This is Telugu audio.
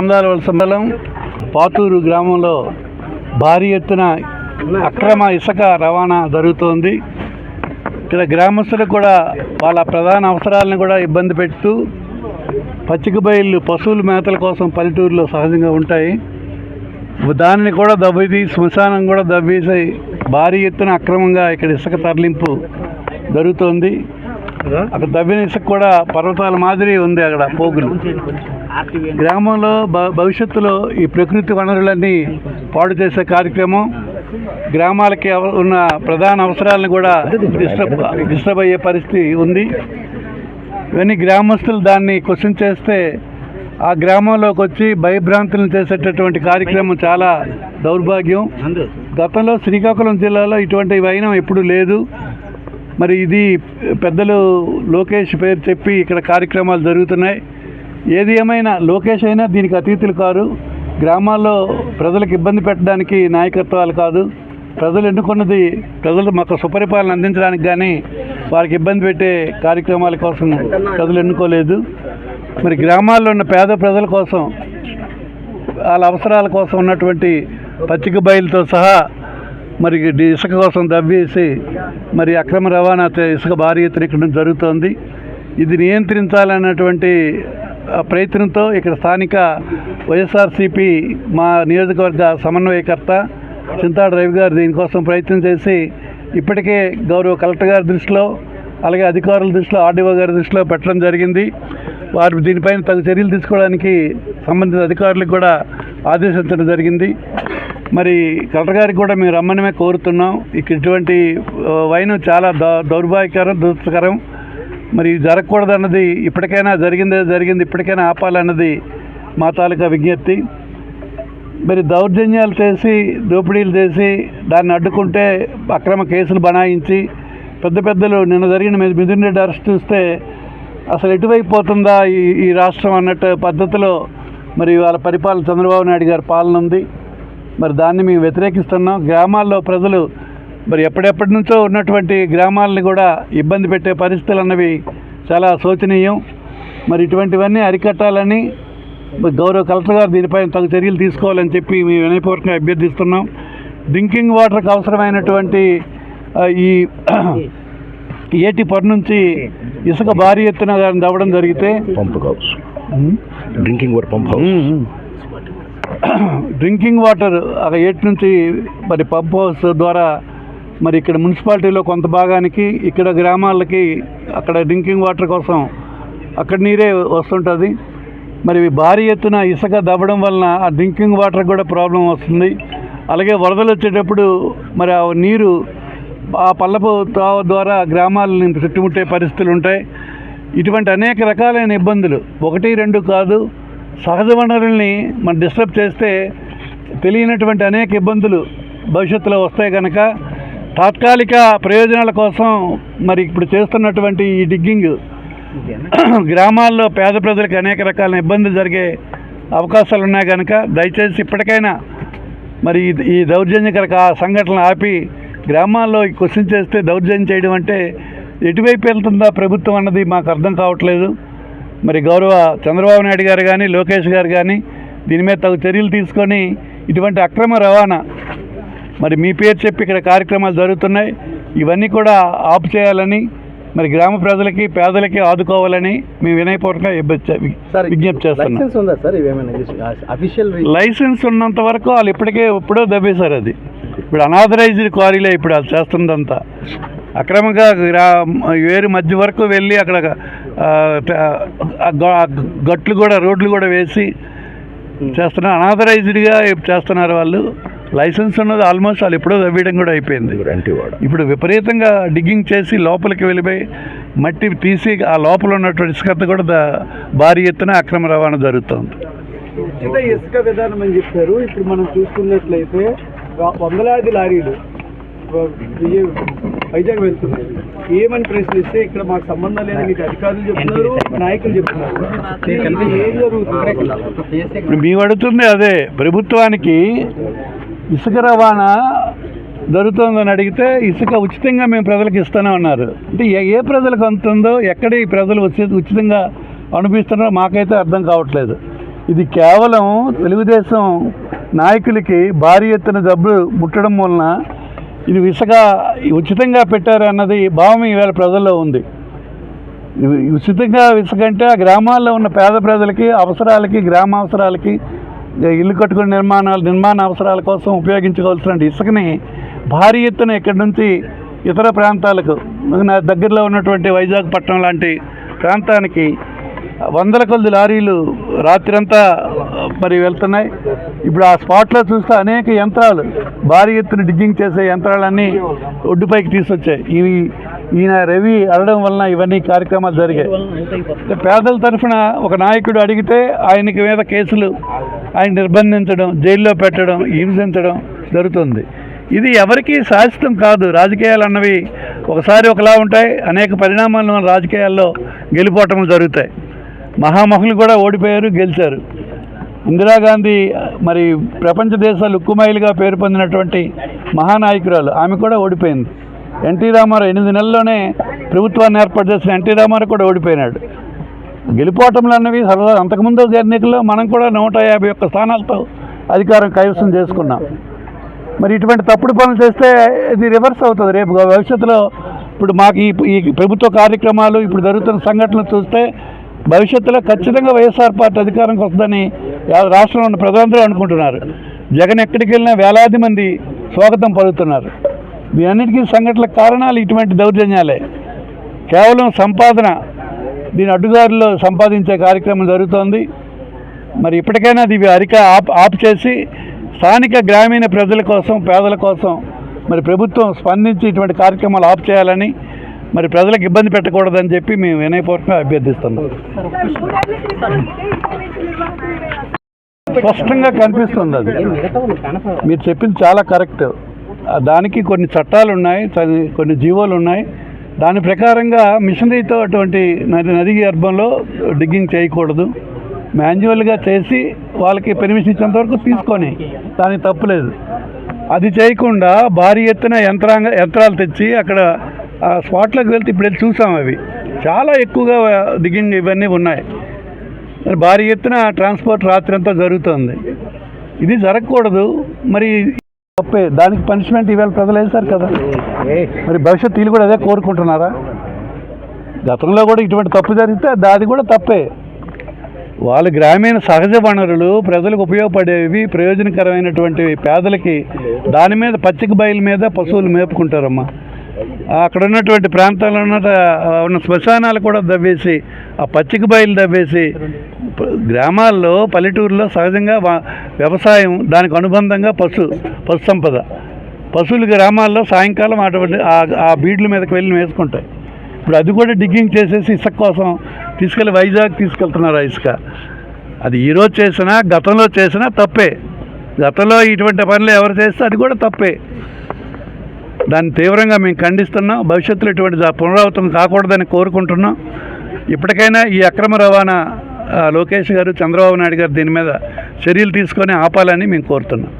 ఆమదాల వలస మండలం పాతూరు గ్రామంలో భారీ ఎత్తున అక్రమ ఇసుక రవాణా జరుగుతోంది. ఇక్కడ గ్రామస్తులు కూడా వాళ్ళ ప్రధాన అవసరాలను కూడా ఇబ్బంది పెడుతూ పచ్చిక బయళ్ళు పశువుల మేతల కోసం పల్లెటూరులో సహజంగా ఉంటాయి. దానిని కూడా దవ్వి శ్మశానం కూడా దవ్వేసి భారీ ఎత్తున అక్రమంగా ఇక్కడ ఇసుక తరలింపు జరుగుతోంది. అక్కడ దవ్విన ఇసుక కూడా పర్వతాల మాదిరి ఉంది అక్కడ పోగులు. గ్రామంలో భవిష్యత్తులో ఈ ప్రకృతి వనరులన్నీ పాడు చేసే కార్యక్రమం. గ్రామాలకి ఉన్న ప్రధాన అవసరాలను కూడా డిస్టర్బ్ డిస్టర్బ్ అయ్యే పరిస్థితి ఉంది. ఇవన్నీ గ్రామస్తులు దాన్ని క్వశ్చన్ చేస్తే ఆ గ్రామంలోకి వచ్చి భయభ్రాంతులను చేసేటటువంటి కార్యక్రమం చాలా దౌర్భాగ్యం. గతంలో శ్రీకాకుళం జిల్లాలో ఇటువంటి వైనం ఎప్పుడూ లేదు. మరి ఇది పెద్దలు లోకేష్ పేరు చెప్పి ఇక్కడ కార్యక్రమాలు జరుగుతున్నాయి. ఏది ఏమైనా లోకేష్ అయినా దీనికి అతీతులు కారు. గ్రామాల్లో ప్రజలకు ఇబ్బంది పెట్టడానికి నాయకత్వాలు కాదు. ప్రజలు ఎన్నుకున్నది ప్రజలు మాకు సుపరిపాలన అందించడానికి కానీ వారికి ఇబ్బంది పెట్టే కార్యక్రమాల కోసం ప్రజలు ఎన్నుకోలేదు. మరి గ్రామాల్లో ఉన్న పేద ప్రజల కోసం వాళ్ళ అవసరాల కోసం ఉన్నటువంటి పచ్చిక బయలుతో సహా మరి ఇసుక కోసం దవ్వేసి మరి అక్రమ రవాణా ఇసుక భారీ ఎత్తున ఇక్కడ జరుగుతోంది. ఇది నియంత్రించాలన్నటువంటి ప్రయత్నంతో ఇక్కడ స్థానిక వైఎస్ఆర్సిపి మా నియోజకవర్గ సమన్వయకర్త చింతాడు రవి గారు దీనికోసం ప్రయత్నం చేసి ఇప్పటికే గౌరవ కలెక్టర్ గారి దృష్టిలో అలాగే అధికారుల దృష్టిలో ఆర్డీఓ గారి దృష్టిలో పెట్టడం జరిగింది. వారు దీనిపైన తగు చర్యలు తీసుకోవడానికి సంబంధిత అధికారులకు కూడా ఆదేశించడం జరిగింది. మరి కలెక్టర్ గారికి కూడా మేము రమ్మనమే కోరుతున్నాం. ఇక ఇటువంటి వైన్ చాలా దౌ- దౌర్భాగ్యకరం దురదృష్టకరం. మరి జరగకూడదన్నది ఇప్పటికైనా జరిగిందే జరిగింది ఇప్పటికైనా ఆపాలన్నది మా తాలూకా విజ్ఞప్తి. మరి దౌర్జన్యాలు చేసి దోపిడీలు చేసి దాన్ని అడ్డుకుంటే అక్రమ కేసులు బనాయించి పెద్ద పెద్దలు నిన్న జరిగిన మీ- మిథున్ రెడ్డి అరెస్ట్ చూస్తే అసలు ఎటువైపు పోతుందా ఈ ఈ రాష్ట్రం అన్నట్టు పద్ధతిలో మరి వాళ్ళ పరిపాలన చంద్రబాబు నాయుడు గారి పాలన ఉంది. మరి దాన్ని మేము వ్యతిరేకిస్తున్నాం. గ్రామాల్లో ప్రజలు మరి ఎప్పుడెప్పటి నుంచో ఉన్నటువంటి గ్రామాలని కూడా ఇబ్బంది పెట్టే పరిస్థితులు అన్నవి చాలా శోచనీయం. మరి ఇటువంటివన్నీ అరికట్టాలని గౌరవ కలెక్టర్ గారు దీనిపైన తగు చర్యలు తీసుకోవాలని చెప్పి మేము వినయపూర్వకంగా అభ్యర్థిస్తున్నాం. డ్రింకింగ్ వాటర్కి అవసరమైనటువంటి ఈ ఏటి పర్ నుంచి ఇసుక భారీ ఎత్తున దవ్వడం జరిగితే pump house drinking water pump drinking water ఆ ఎయిట్ నుంచి మరి పంప్ హౌస్ ద్వారా మరి ఇక్కడ మున్సిపాలిటీలో కొంత భాగానికి ఇక్కడ గ్రామాలకి అక్కడ డ్రింకింగ్ వాటర్ కోసం అక్కడ నీరే వస్తుంటుంది. మరి భారీ ఎత్తున ఇసుక దవ్వడం వలన ఆ డ్రింకింగ్ వాటర్ కూడా ప్రాబ్లం వస్తుంది. అలాగే వరదలు వచ్చేటప్పుడు మరి ఆ నీరు ఆ పల్లపు త్రోవ ద్వారా గ్రామాలని చుట్టుముట్టే పరిస్థితులు ఉంటాయి. ఇటువంటి అనేక రకాలైన ఇబ్బందులు. ఒకటి రెండు కాదు. సహజ వనరుల్ని మనం డిస్టర్బ్ చేస్తే తెలియనటువంటి అనేక ఇబ్బందులు భవిష్యత్తులో వస్తాయి కనుక తాత్కాలిక ప్రయోజనాల కోసం మరి ఇప్పుడు చేస్తున్నటువంటి ఈ డిగ్గింగ్ గ్రామాల్లో పేద ప్రజలకు అనేక రకాల ఇబ్బందులు జరిగే అవకాశాలు ఉన్నాయి కనుక దయచేసి ఇప్పటికైనా మరి ఈ- దౌర్జన్యకర సంఘటనలు ఆపి గ్రామాల్లో ఈ క్వశ్చన్ చేస్తే దౌర్జన్యం చేయడం అంటే ఎటువైపు వెళ్తుందా ప్రభుత్వం అన్నది మాకు అర్థం కావట్లేదు. మరి గౌరవ చంద్రబాబు నాయుడు గారు కానీ లోకేష్ గారు కానీ దీని మీద తగు చర్యలు తీసుకొని ఇటువంటి అక్రమ రవాణా మరి మీ పేరు చెప్పి ఇక్కడ కార్యక్రమాలు జరుగుతున్నాయి. ఇవన్నీ కూడా ఆపు చేయాలని మరి గ్రామ ప్రజలకి పేదలకి ఆదుకోవాలని మేము వినయపూర్వకంగా విజ్ఞప్తి- విజ్ఞప్తి చేస్తున్నాం. లైసెన్స్ ఉన్నంత వరకు వాళ్ళు ఇప్పటికే ఎప్పుడో దబ్బేశారు అది. ఇప్పుడు అనాథరైజ్డ్ క్వారీలే ఇప్పుడు అది చేస్తుందంతా. అక్రమంగా వేరు మధ్య వరకు వెళ్ళి అక్కడ గట్లు కూడా రోడ్లు కూడా వేసి చేస్తున్నారు అనాథరైజ్డ్గా చేస్తున్నారు వాళ్ళు. లైసెన్స్ ఉన్నది ఆల్మోస్ట్ వాళ్ళు ఎప్పుడో దవ్వేయడం కూడా అయిపోయింది. ఇప్పుడు విపరీతంగా డిగ్గింగ్ చేసి లోపలికి వెళ్ళిపోయి మట్టి తీసి ఆ లోపల ఉన్నటువంటి ఇసుకత కూడా భారీ ఎత్తున అక్రమ రవాణా జరుగుతుంది. ఇసుక విధానం అని చెప్పారు. ఇప్పుడు మనం చూసుకున్నట్లయితే వందలాది లారీలు వైజాగ్ వెళ్తున్నాయి. ఏమని ప్రశ్నిస్తే ఇక్కడ మాకు సంబంధం లేదు మీకు అధికారులు చెప్తున్నారు నాయకులు చెప్తున్నారు. ఏం జరుగుతుంది? ఇప్పుడు మేము అడుగుతుంది అదే ప్రభుత్వానికి ఇసుక రవాణా జరుగుతుందని అడిగితే ఇసుక ఉచితంగా మేము ప్రజలకు ఇస్తూనే ఉన్నారు అంటే ఏ ప్రజలకు అందుతుందో ఎక్కడ ఈ ప్రజలు ఉచితంగా అనుభవిస్తున్నారో మాకైతే అర్థం కావట్లేదు. ఇది కేవలం తెలుగుదేశం నాయకులకి భారీ ఎత్తున డబ్బులు ముట్టడం వలన ఇది విసగా ఉచితంగా పెట్టారు అన్నది భావం ఈవేళ ప్రజల్లో ఉంది. ఉచితంగా ఇసుక అంటే ఆ గ్రామాల్లో ఉన్న పేద ప్రజలకి అవసరాలకి గ్రామ అవసరాలకి ఇల్లు కట్టుకునే నిర్మాణాలు నిర్మాణ అవసరాల కోసం ఉపయోగించుకోవాల్సిన ఇసుకని భారీ ఎత్తున ఇక్కడి నుంచి ఇతర ప్రాంతాలకు నా దగ్గరలో ఉన్నటువంటి వైజాగ్ పట్టణం లాంటి ప్రాంతానికి వందల కొద్ది లారీలు రాత్రంతా మరి వెళ్తున్నాయి. ఇప్పుడు ఆ స్పాట్లో చూస్తే అనేక యంత్రాలు భారీ ఎత్తున డిగ్గింగ్ చేసే యంత్రాలన్నీ ఒడ్డుపైకి తీసుకొచ్చాయి. ఇవి ఈయన రవి అడగడం వలన ఇవన్నీ కార్యక్రమాలు జరిగాయి. పేదల తరఫున ఒక నాయకుడు అడిగితే ఆయనకి మీద కేసులు ఆయన నిర్బంధించడం జైల్లో పెట్టడం హింసించడం జరుగుతుంది. ఇది ఎవరికీ శాశ్వతం కాదు. రాజకీయాలు అన్నవి ఒకసారి ఒకలా ఉంటాయి. అనేక పరిణామాలు మన రాజకీయాల్లో గెలిపోవటం జరుగుతాయి. మహామహులు కూడా ఓడిపోయారు గెలిచారు. ఇందిరాగాంధీ మరి ప్రపంచ దేశాలు ఉక్కుమైలుగా పేరు పొందినటువంటి మహానాయకురాలు ఆమె కూడా ఓడిపోయింది. ఎన్టీ రామారావు ఎనిమిది నెలల్లోనే ప్రభుత్వాన్ని ఏర్పాటు చేసిన ఎన్టీ రామారావు కూడా ఓడిపోయినాడు. గెలిపోవటంలు అన్నవి సరదా అంతకుముందు ఎన్నికల్లో మనం కూడా నూట యాభై ఒక్క స్థానాలతో అధికారం కైవసం చేసుకున్నాం. మరి ఇటువంటి తప్పుడు పనులు చేస్తే ఇది రివర్స్ అవుతుంది. రేపు భవిష్యత్తులో ఇప్పుడు మాకు ఈ ఈ ప్రభుత్వ కార్యక్రమాలు ఇప్పుడు జరుగుతున్న సంఘటనలు చూస్తే భవిష్యత్తులో ఖచ్చితంగా వైఎస్ఆర్ పార్టీ అధికారంకి వస్తుందని రాష్ట్రంలో ఉన్న ప్రజలందరూ అనుకుంటున్నారు. జగన్ ఎక్కడికి వెళ్ళినా వేలాది మంది స్వాగతం పలుకుతున్నారు. దీనన్నిటికీ సంఘటనల కారణాలు ఇటువంటి దౌర్జన్యాలే. కేవలం సంపాదన దీని అడ్డుదారుల్లో సంపాదించే కార్యక్రమం జరుగుతోంది. మరి ఇప్పటికైనా ఇది అరిక ఆప్ ఆప్ చేసి స్థానిక గ్రామీణ ప్రజల కోసం పేదల కోసం మరి ప్రభుత్వం స్పందించి ఇటువంటి కార్యక్రమాలు ఆప్ చేయాలని మరి ప్రజలకు ఇబ్బంది పెట్టకూడదని చెప్పి మేము వినయపూర్వకంగా అభ్యర్థిస్తున్నాం. స్పష్టంగా కనిపిస్తుంది అది. మీరు చెప్పింది చాలా కరెక్ట్. దానికి కొన్ని చట్టాలు ఉన్నాయి కొన్ని జీవోలు ఉన్నాయి. దాని ప్రకారంగా మిషనరీతో అటువంటి నది నది గర్భంలో డిగ్గింగ్ చేయకూడదు. మాన్యువల్గా చేసి వాళ్ళకి పెర్మిషన్ ఇచ్చేంత వరకు తీసుకొని దానికి తప్పులేదు. అది చేయకుండా భారీ ఎత్తున యంత్రాంగ యంత్రాలు తెచ్చి అక్కడ ఆ స్పాట్లోకి వెళ్తే ఇప్పుడు వెళ్ళి చూసాం అవి. చాలా ఎక్కువగా దిగింది ఇవన్నీ ఉన్నాయి. మరి భారీ ఎత్తున ట్రాన్స్పోర్ట్ రాత్రి అంతా జరుగుతుంది. ఇది జరగకూడదు. మరి తప్పే. దానికి పనిష్మెంట్ ఇవాళ ప్రజలు వేశారు కదా? మరి భవిష్యత్తు వీళ్ళు కూడా అదే కోరుకుంటున్నారా? గతంలో కూడా ఇటువంటి తప్పు జరిగితే అది కూడా తప్పే. వాళ్ళు గ్రామీణ సహజ వనరులు ప్రజలకు ఉపయోగపడేవి ప్రయోజనకరమైనటువంటివి పేదలకి దాని మీద పచ్చిక బయలు మీద పశువులు మేపుకుంటారమ్మా. అక్కడ ఉన్నటువంటి ప్రాంతాల్లో ఉన్న ఉన్న శ్మశానాలు కూడా దవ్వేసి ఆ పచ్చిక బయలు దవ్వేసి గ్రామాల్లో పల్లెటూరులో సహజంగా వ్యవసాయం దానికి అనుబంధంగా పశు పశు సంపద పశువులు గ్రామాల్లో సాయంకాలం అటువంటి ఆ- ఆ బీడ్ల మీదకి వెళ్ళి వేసుకుంటాయి ఇప్పుడు అది కూడా డిగ్గింగ్ చేసేసి ఇసుక కోసం తీసుకెళ్ళి వైజాగ్ తీసుకెళ్తున్నారు ఆ ఇసుక. అది ఈరోజు చేసినా గతంలో చేసినా తప్పే. గతంలో ఇటువంటి పనులు ఎవరు చేస్తే అది కూడా తప్పే. దాన్ని తీవ్రంగా మేము ఖండిస్తున్నాం భవిష్యత్తులో ఇటువంటి పునరావృతం కాకూడదని కోరుకుంటున్నాం. ఇప్పటికైనా ఈ అక్రమ రవాణా లోకేష్ గారు చంద్రబాబు నాయుడు గారు దీని మీద చర్యలు తీసుకొని ఆపాలని మేము కోరుతున్నాం.